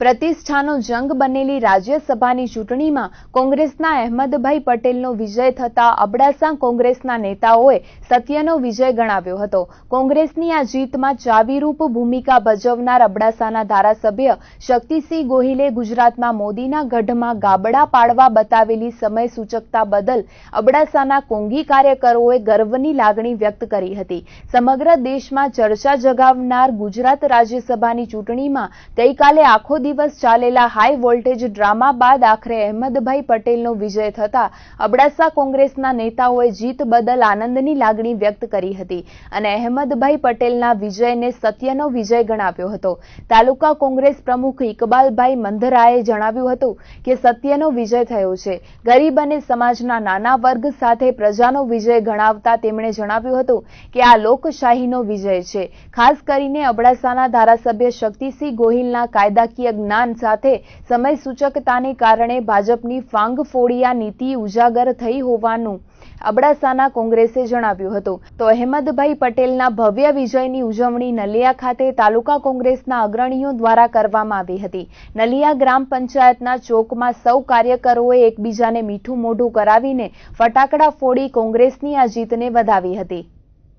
પ્રતિષ્ઠાનો જંગ બનેલી રાજ્યસભાની ચૂંટણીમાં કોંગ્રેસના અહેમદભાઈ પટેલનો વિજય થતા અબડાસા કોંગ્રેસના નેતાઓએ સત્યનો વિજય ગણાવ્યો હતો. કોંગ્રેસની આ જીતમાં ચાવીરૂપ ભૂમિકા ભજવનાર અબડાસાના ધારાસભ્ય શક્તિસિંહ ગોહિલે ગુજરાતમાં મોદીના ગઢમાં ગાબડા પાડવા બતાવેલી સમય સૂચકતા બદલ અબડાસાના કોંગી કાર્યકરોએ ગર્વની લાગણી વ્યક્ત કરી હતી. સમગ્ર દેશમાં ચર્ચા જગાવનાર ગુજરાત રાજ્યસભાની ચૂંટણીમાં ગઈકાલે આખો દિવસ ચાલેલા હાઈ વોલ્ટેજ ડ્રામા બાદ આખરે અહેમદભાઈ પટેલનો વિજય થતા અબડાસા કોંગ્રેસના નેતાઓએ જીત બદલ આનંદની લાગણી વ્યક્ત કરી હતી અને અહેમદભાઈ પટેલના વિજયને સત્યનો વિજય ગણાવ્યો હતો. તાલુકા કોંગ્રેસ પ્રમુખ ઇકબાલભાઈ મંધરાએ જણાવ્યું હતું કે સત્યનો વિજય થયો છે. ગરીબ અને સમાજના નાના વર્ગ સાથે પ્રજાનો વિજય ગણાવતા તેમણે જણાવ્યું હતું કે આ લોકશાહીનો વિજય છે. ખાસ કરીને અબડાસાના ધારાસભ્ય શક્તિસિંહ ગોહિલના કાયદાકીય જ્ઞાન સાથે સમય સૂચકતાને કારણે ભાજપની ફાંગફોડિયા નીતિ ઉજાગર થઈ હોવાનું અબડાસાના કોંગ્રેસે જણાવ્યું હતું. તો અહેમદભાઈ પટેલના ભવ્ય વિજયની ઉજવણી નલિયા ખાતે તાલુકા કોંગ્રેસના અગ્રણીઓ દ્વારા કરવામાં આવી હતી. નલિયા ગ્રામ પંચાયતના ચોકમાં સૌ કાર્યકરોએ એકબીજાને મીઠું મોઢું કરાવીને ફટાકડા ફોડી કોંગ્રેસની આ જીતને વધાવી હતી.